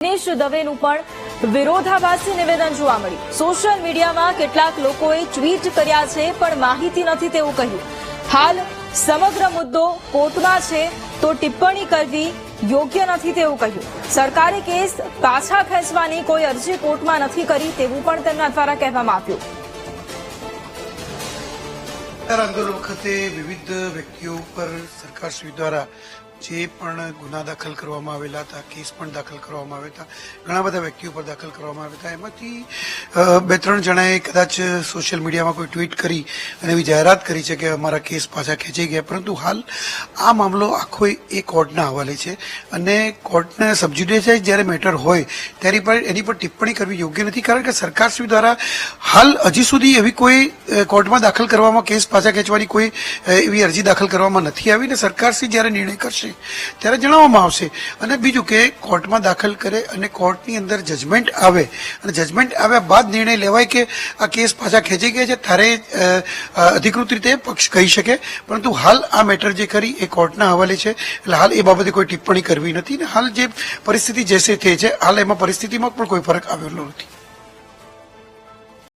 દિનેશ દવેનું પણ વિરોધાભાસી નિવેદન જોવા મળ્યું. સોશિયલ મીડિયામાં કેટલાક લોકોએ ટ્વીટ કર્યા છે, પણ માહિતી નથી તેવું કહ્યું. હાલ સમગ્ર મુદ્દો કોર્ટમાં છે, તો ટિપ્પણી કરવી યોગ્ય નથી તેવું કહ્યું. સરકારે કેસ પાછા ખેંચવાની કોઈ અરજી કોર્ટમાં નથી કરી તેવું પણ તેમના દ્વારા કહેવામાં આવ્યું. આંદોલન વખતે વિવિધ વ્યક્તિઓ ઉપર સરકારશ્રી દ્વારા જે પણ ગુના દાખલ કરવામાં આવેલા હતા, કેસ પણ દાખલ કરવામાં આવ્યા હતા, ઘણા બધા વ્યક્તિઓ પર દાખલ કરવામાં આવ્યા હતા. એમાંથી બે ત્રણ જણાએ કદાચ સોશિયલ મીડિયામાં કોઈ ટ્વીટ કરી અને એવી જાહેરાત કરી છે કે અમારા કેસ પાછા ખેંચાઈ ગયા. પરંતુ હાલ આ મામલો આખો એ કોર્ટના હવાલે છે અને કોર્ટને સબજ્યુડિશિયલ જ્યારે મેટર હોય ત્યારે પર એની પર ટિપ્પણી કરવી યોગ્ય નથી, કારણ કે સરકારશ્રી દ્વારા હાલ હજી સુધી એવી કોઈ કોર્ટમાં દાખલ કરવામાં, કેસ પાછા ખેંચવાની કોઈ એવી અરજી દાખલ કરવામાં નથી આવી ને સરકારશ્રી જ્યારે નિર્ણય કરશે ત્યારે જણાવવામાં આવશે. અને બીજું કે કોર્ટમાં દાખલ કરે અને કોર્ટની અંદર જજમેન્ટ આવે. અને જજમેન્ટ આવ્યા બાદ નિર્ણય લેવાય કે આ કેસ પાછા ખેંચી ગયા છે, ત્યારે અધિકૃત રીતે પક્ષ કહી શકે. પરંતુ હાલ આ મેટર જે કરી એ કોર્ટના હવાલે છે. એટલે હાલ એ બાબતે કોઈ ટિપ્પણી કરવી નથી. ને હાલ જે પરિસ્થિતિ જેસે તે છે, હાલ એમાં પરિસ્થિતિમાં પણ કોઈ ફરક આવેલો નથી.